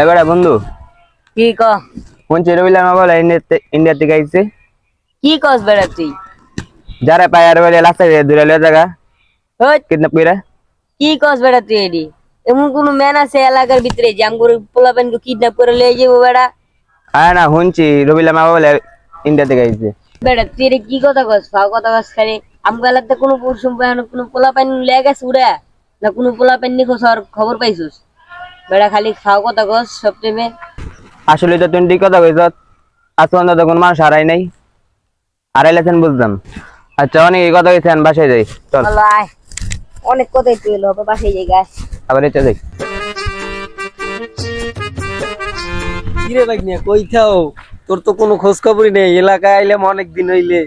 এবারে বন্ধু। কি ক? কোন আবার ইন্ডিয়াতে ইন্ডিয়া থেকে আইছে। কি কস বেড়া তুই? যারা পায় আর বলে লাস্টে দূরে লয়ে জায়গা হই, কিডন্যাপ কইরা। কি কস বেড়া তুই এডি? এমন কোন ম্যান আছে এলাকার ভিতরে যে আমগুর পোলাপেন কে কিডন্যাপ করে লয়ে যাব বেড়া? আয় না শুনছি রবিলাম আবার বলে ইন্ডিয়া থেকে আইছে। বেড়া তুই এডি কি কথা কস? ফাও কথা কস খালি। আমগো এলাকাতে কোনো পুরুষ কোনো পোলাপেন লেগে গেছে উড়া? না কোনো পোলাপেন নিখোঁজ আর খবর পাইছিস? বেড়া খালি ফাও কথা কস সব টাইমে আসলে তো তুই ঠিক কথা কইছ আজ পর্যন্ত তো কোনো মানুষ হারাই নাই। হারাইলেছেন বুঝলাম আচ্ছা অনেক এই কথা কইছেন বাসায় যাই চল। অনেক কথাই তুই এলো হবে পাশে যাই গাছ আবার এটা যাই। কিরে ভাই নিয়ে কই থাও? তোর তো কোনো খোঁজ খবরই নেই এলাকায় আইলাম অনেক দিন হইলে।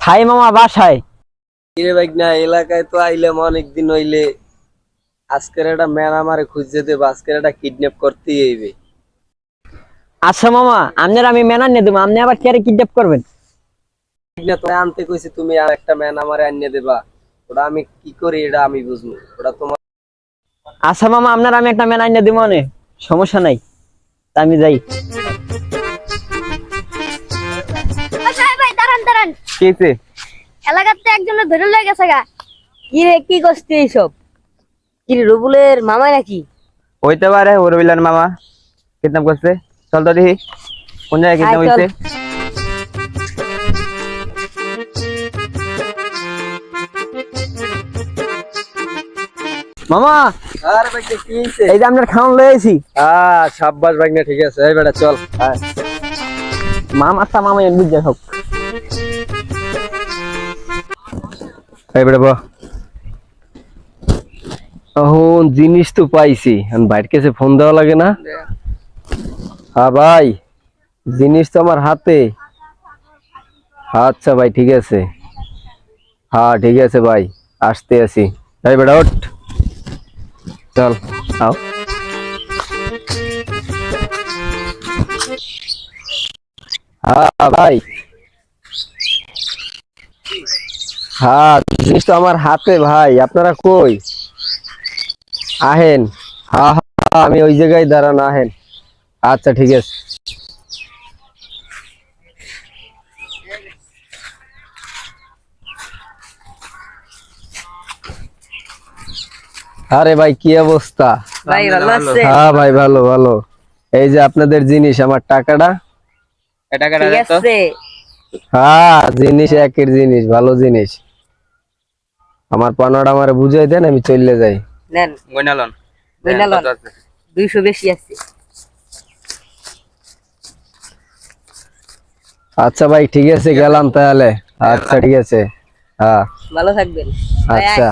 থাই মামা বাসায়। কিরে ভাই না এলাকায় তো আইলাম অনেক দিন হইলে। আজকের একটা ম্যান আমারে খুঁজতে দেবে আজকের একটা কিডন্যাপ করতেই হইবে। আচ্ছা মামা আপনার আমি মেনার নিয়ে দেবো আপনি আবার কে কিডন্যাপ করবেন? আনতে কইছি তুমি আর একটা ম্যান আমারে আনিয়ে দেবা। ওটা আমি কি করি এটা আমি বুঝব। ওটা তোমার আচ্ছা মামা আপনার আমি একটা মেনা নিয়ে দেবো মানে সমস্যা নাই। তা আমি যাই। ভাই ভাই দাঁড়ান দাঁড়ান। এলাকাতে একজনের ধরে লয়ে গেছে গা। কি রে কি করছিস এইসব? কি রবুলের মামাই নাকি? হইতে পারে ও রবিলার মামা। কিডন্যাপ করছে। চল তো দেখি কোন জায়গায় কিডন্যাপ হইছে। মামা! আর ভাই কি হইছে? এই যে আপনার খাওয়ান লয়ে আইছি। আ সাব্বাস ভাই না ঠিক আছে এই বেটা চল। মামা আচ্ছা মামা বুঝে হোক। এই বেটা বাহ এখন জিনিস তো পাইছি। বাইরের কাছে ফোন দেওয়া লাগে না। হ্যাঁ ভাই, জিনিস তো আমার হাতে। আচ্ছা ভাই, ঠিক আছে। হ্যাঁ ঠিক আছে ভাই, আসতে আছি। তাই বেটা, ওঠ। চল, আও। হ্যাঁ ভাই। হ্যাঁ জিনিস তো আমার হাতে ভাই। আপনারা কই? আহেন। আমি ওই জায়গায় দাঁড়ান আহেন। আচ্ছা ঠিক আছে। আরে ভাই কি অবস্থা? ভাই ভালো আছে হ্যাঁ ভাই ভালো ভালো। এই যে আপনাদের জিনিস আমার টাকাটা? হ্যাঁ জিনিস একের জিনিস ভালো জিনিস। আমার পানাটা আমার বুঝাই দেন আমি চলে যাই। নেন। গইনালন গইনালন দুইশো বেশি আছে। আচ্ছা ভাই ঠিক আছে গেলাম তাহলে। আচ্ছা ঠিক আছে। হ্যাঁ। ভালো থাকবেন। আচ্ছা।